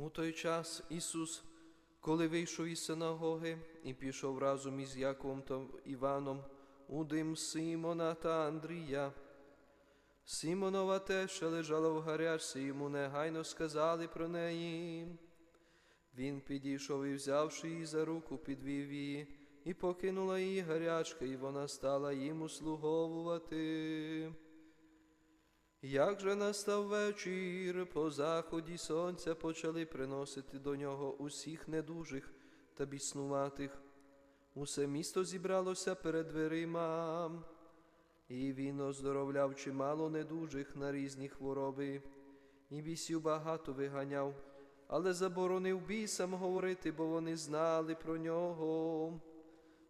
У той час Ісус, коли вийшов із синагоги і пішов разом із Яковом та Іваном у дим Симона та Андрія. Симонова теща лежала в гарячці, йому негайно сказали про неї. Він підійшов і, взявши її за руку, підвів її, і покинула її гарячка, і вона стала їм услуговувати. Як же настав вечір, по заході сонця почали приносити до нього усіх недужих та біснуватих. Усе місто зібралося перед дверима, і він оздоровляв чимало недужих на різні хвороби, і бісів багато виганяв, але заборонив бісам говорити, бо вони знали про нього.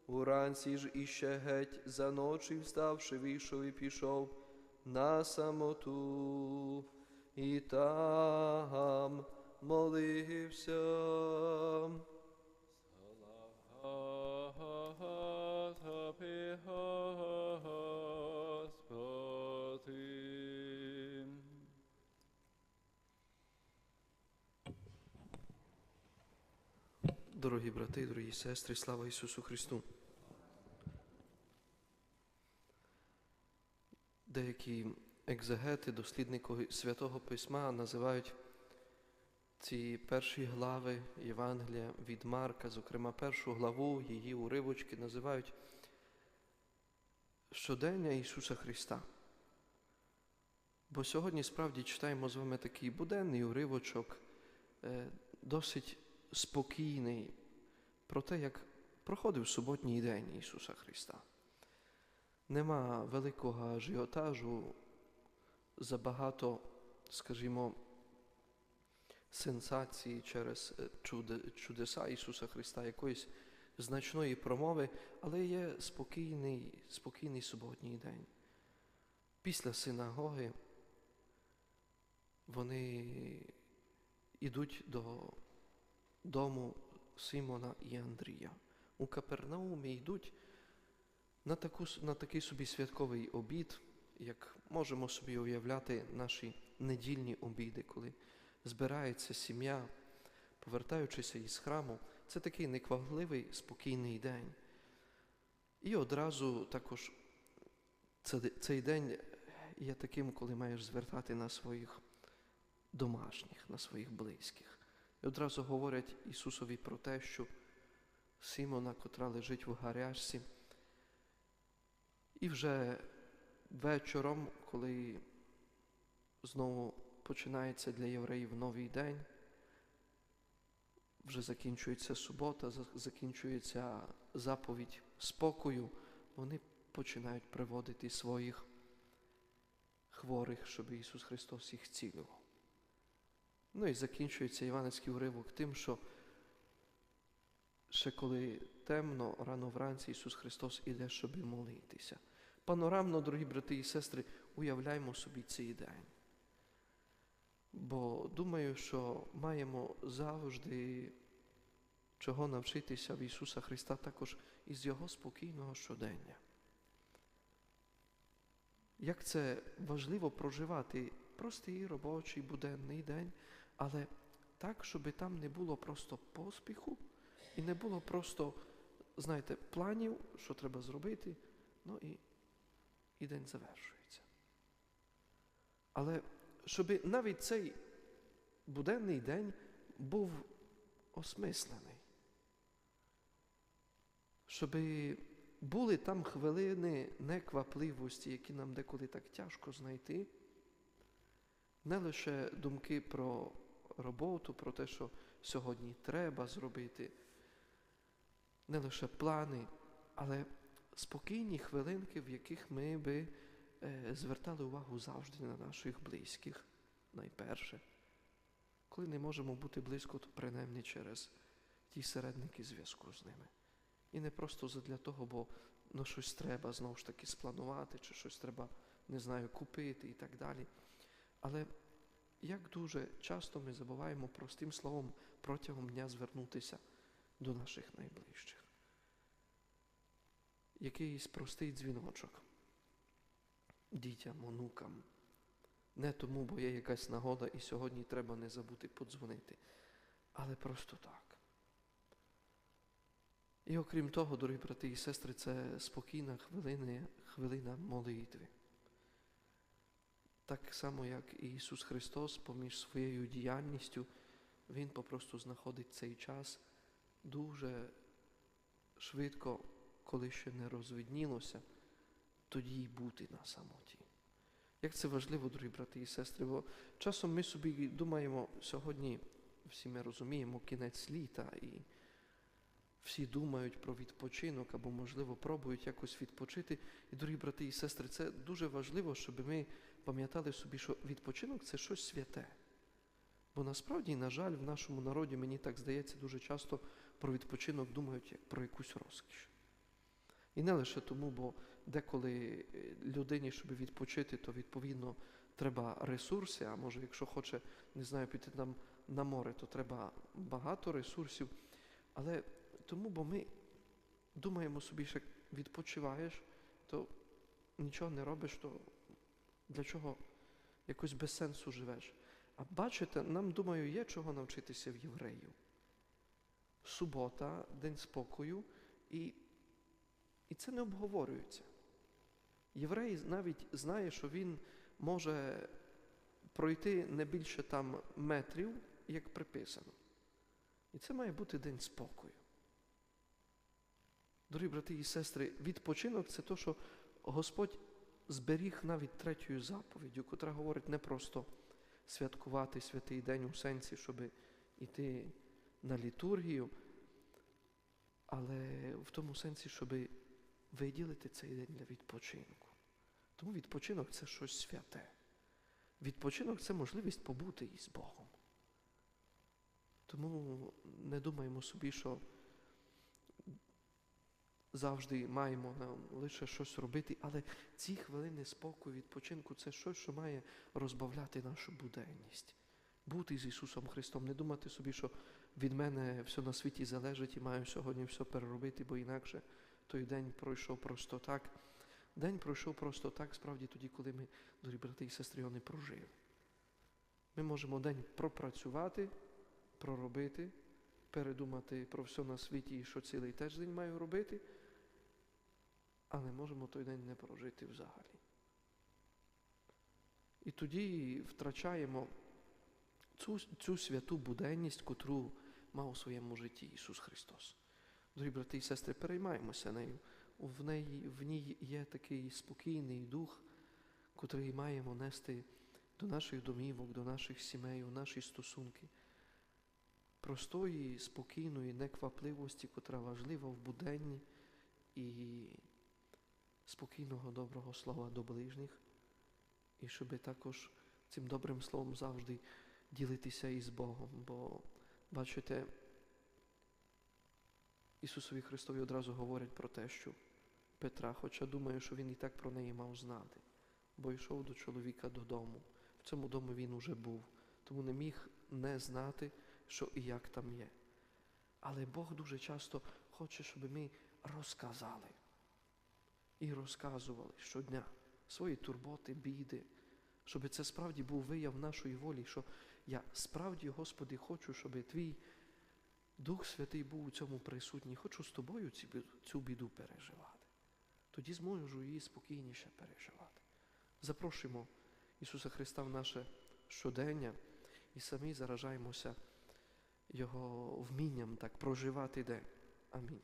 Уранці ж іще геть за ночі вставши, вийшов і пішов на самоту, і там молився. Дорогі брати, дорогі сестри, слава Ісусу Христу. Деякі екзегети, дослідники Святого Письма називають ці перші глави Євангелія від Марка, зокрема першу главу, її уривочки називають щодення Ісуса Христа. Бо сьогодні справді читаємо з вами такий буденний уривочок, е, досить спокійний про те, як проходив суботній день Ісуса Христа. Нема великого ажіотажу, забагато, скажімо, сенсації через е, чудеса Ісуса Христа, якоїсь значної промови, але є спокійний, спокійний суботній день. Після синагоги вони йдуть до дому Симона і Андрія. У Капернаумі йдуть на, таку, на такий собі святковий обід, як можемо собі уявляти наші недільні обіди, коли збирається сім'я, повертаючися із храму. Це такий неквапливий, спокійний день. І одразу також цей день є таким, коли маєш звертати на своїх домашніх, на своїх близьких. І одразу говорять Ісусові про те, що Симона, котра лежить в гарячці, і вже вечором, коли знову починається для євреїв новий день, вже закінчується субота, закінчується заповідь спокою, вони починають приводити своїх хворих, щоб Ісус Христос їх цілював. Ну і закінчується Іванецький уривок тим, що ще коли темно, рано вранці Ісус Христос іде, щоб молитися. Панорамно, дорогі брати і сестри, уявляємо собі цей день. Бо думаю, що маємо завжди чого навчитися в Ісуса Христа також із Його спокійного щодення. Як це важливо проживати простий робочий буденний день, але так, щоб там не було просто поспіху і не було просто, знаєте, планів, що треба зробити, ну і, і день завершується. Але щоб навіть цей буденний день був осмислений, щоб були там хвилини неквапливості, які нам деколи так тяжко знайти, не лише думки про роботу, про те, що сьогодні треба зробити, не лише плани, але спокійні хвилинки, в яких ми би е, звертали увагу завжди на наших близьких, найперше. Коли не можемо бути близько, то принаймні через ті середники зв'язку з ними. І не просто задля того, бо ну, щось треба знову ж таки спланувати, чи щось треба, не знаю, купити і так далі. Але як дуже часто ми забуваємо простим словом протягом дня звернутися до наших найближчих. Якийсь простий дзвіночок дітям, онукам. Не тому, бо є якась нагода, і сьогодні треба не забути подзвонити. але просто так. І окрім того, дорогі брати і сестри, це спокійна хвилина, хвилина молитви. Так само, як і Ісус Христос поміж своєю діяльністю, Він попросту знаходить цей час дуже швидко, коли ще не розвиднілося, тоді й бути на самоті. Як це важливо, дорогі брати і сестри, бо часом ми собі думаємо, сьогодні всі ми розуміємо кінець літа, і всі думають про відпочинок або, можливо, пробують якось відпочити. І, дорогі брати і сестри, це дуже важливо, щоб ми пам'ятали собі, що відпочинок це щось святе. Бо насправді, на жаль, в нашому народі, мені так здається, дуже часто про відпочинок думають як про якусь розкіш. І не лише тому, бо деколи е, людині, щоб відпочити, то відповідно треба ресурси, а може, якщо хоче, не знаю, піти нам на море, то треба багато ресурсів. Але тому, бо ми думаємо собі, що відпочиваєш, то нічого не робиш, то для чого якось без сенсу живеш. А бачите, нам, думаю, є чого навчитися в євреїв. Субота, день спокою, і, і це не обговорюється. Єврей навіть знає, що він може пройти не більше там метрів, як приписано. І це має бути день спокою. Дорогі брати і сестри, відпочинок це те, що Господь зберіг навіть третьою заповіддю, котра говорить не просто святкувати святий день у сенсі, щоб йти на літургію, але в тому сенсі, щоб виділити цей день для відпочинку. Тому відпочинок це щось святе. Відпочинок це можливість побути із Богом. Тому не думаємо собі, що завжди маємо нам лише щось робити, але ці хвилини спокою, відпочинку це щось, що має розбавляти нашу буденність. Бути з Ісусом Христом, не думати собі, що від мене все на світі залежить і маю сьогодні все переробити, бо інакше той день пройшов просто так. День пройшов просто так, справді тоді, коли ми, дорогі брати і сестри, його не прожили. Ми можемо день пропрацювати, проробити, передумати про все на світі і що цілий тиждень маю робити, але можемо той день не прожити взагалі. І тоді втрачаємо цю, цю святу буденність, котру мав у своєму житті Ісус Христос. Дорогі брати і сестри, переймаємося нею. В, неї, в ній є такий спокійний дух, котрий маємо нести до наших домівок, до наших сімей, у наші стосунки. Простої, спокійної неквапливості, котра важлива в буденні і спокійного доброго слова до ближніх, і щоб також цим добрим словом завжди ділитися із Богом. Бо, бачите, Ісусові Христові одразу говорять про те, що Петра, хоча думаю, що він і так про неї мав знати, бо йшов до чоловіка додому. В цьому дому він уже був, тому не міг не знати, що і як там є. Але Бог дуже часто хоче, щоб ми розказали і розказували щодня свої турботи, біди, щоб це справді був вияв нашої волі, що я справді, Господи, хочу, щоб Твій Дух Святий був у цьому присутній, хочу з тобою цю біду, переживати. Тоді зможу її спокійніше переживати. Запрошуємо Ісуса Христа в наше щодення і самі заражаємося Його вмінням так проживати день. Амінь.